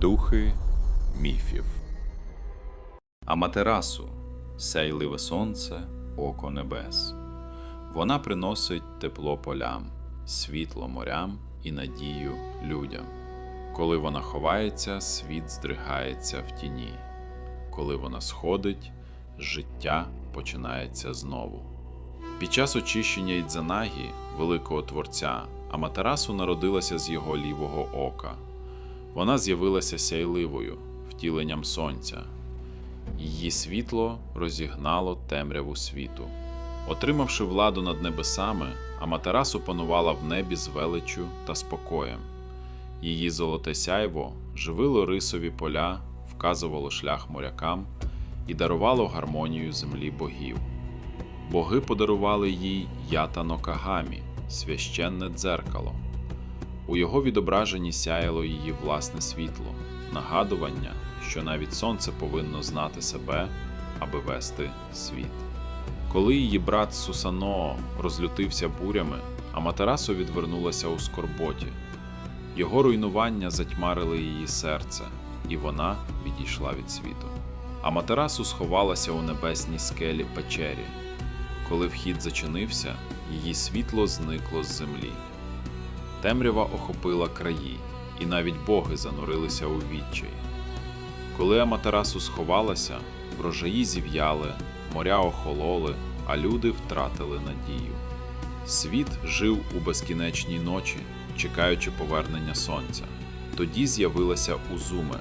Духи міфів. Аматерасу сяйливе сонце, око небес. Вона приносить тепло полям, світло морям і надію людям. Коли вона ховається, світ здригається в тіні. Коли вона сходить, життя починається знову. Під час очищення Ідзанагі, великого творця, Аматерасу народилася з його лівого ока. Вона з'явилася сяйливою, втіленням сонця. Її світло розігнало темряву світу. Отримавши владу над небесами, Аматерасу панувала в небі з величчю та спокоєм. Її золоте сяйво живило рисові поля, вказувало шлях морякам і дарувало гармонію землі богів. Боги подарували їй ятано Кагамі, священне дзеркало. У його відображенні сяяло її власне світло, нагадування, що навіть сонце повинно знати себе, аби вести світ. Коли її брат Сусаноо розлютився бурями, Аматерасу відвернулася у скорботі. Його руйнування затьмарили її серце, і вона відійшла від світу. Аматерасу сховалася у небесній скелі печері. Коли вхід зачинився, її світло зникло з землі. Темрява охопила краї, і навіть боги занурилися у відчай. Коли Аматерасу сховалася, врожаї зів'яли, моря охололи, а люди втратили надію. Світ жив у безкінечній ночі, чекаючи повернення сонця. Тоді з'явилася Узуме,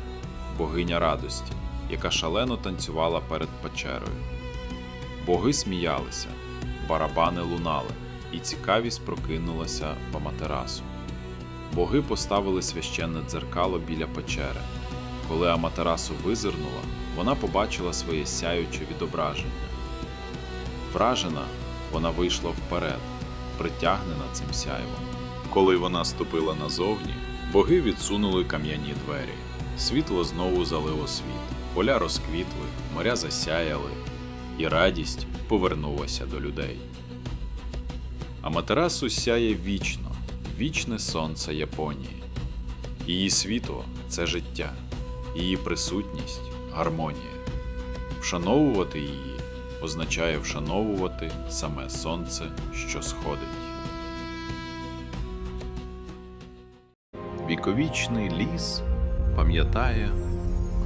богиня радості, яка шалено танцювала перед печерою. Боги сміялися, барабани лунали, і цікавість прокинулася в Аматерасу. Боги поставили священне дзеркало біля печери. Коли Аматерасу визирнула, вона побачила своє сяюче відображення. Вражена, вона вийшла вперед, притягнена цим сяйвом. Коли вона ступила назовні, боги відсунули кам'яні двері. Світло знову залило світ, поля розквітли, моря засяяли, і радість повернулася до людей. Аматерасу сяє вічно, вічне сонце Японії. Її світло це життя, її присутність гармонія. Вшановувати її означає вшановувати саме сонце, що сходить. Віковічний ліс пам'ятає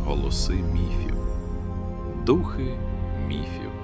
голоси міфів, духи міфів.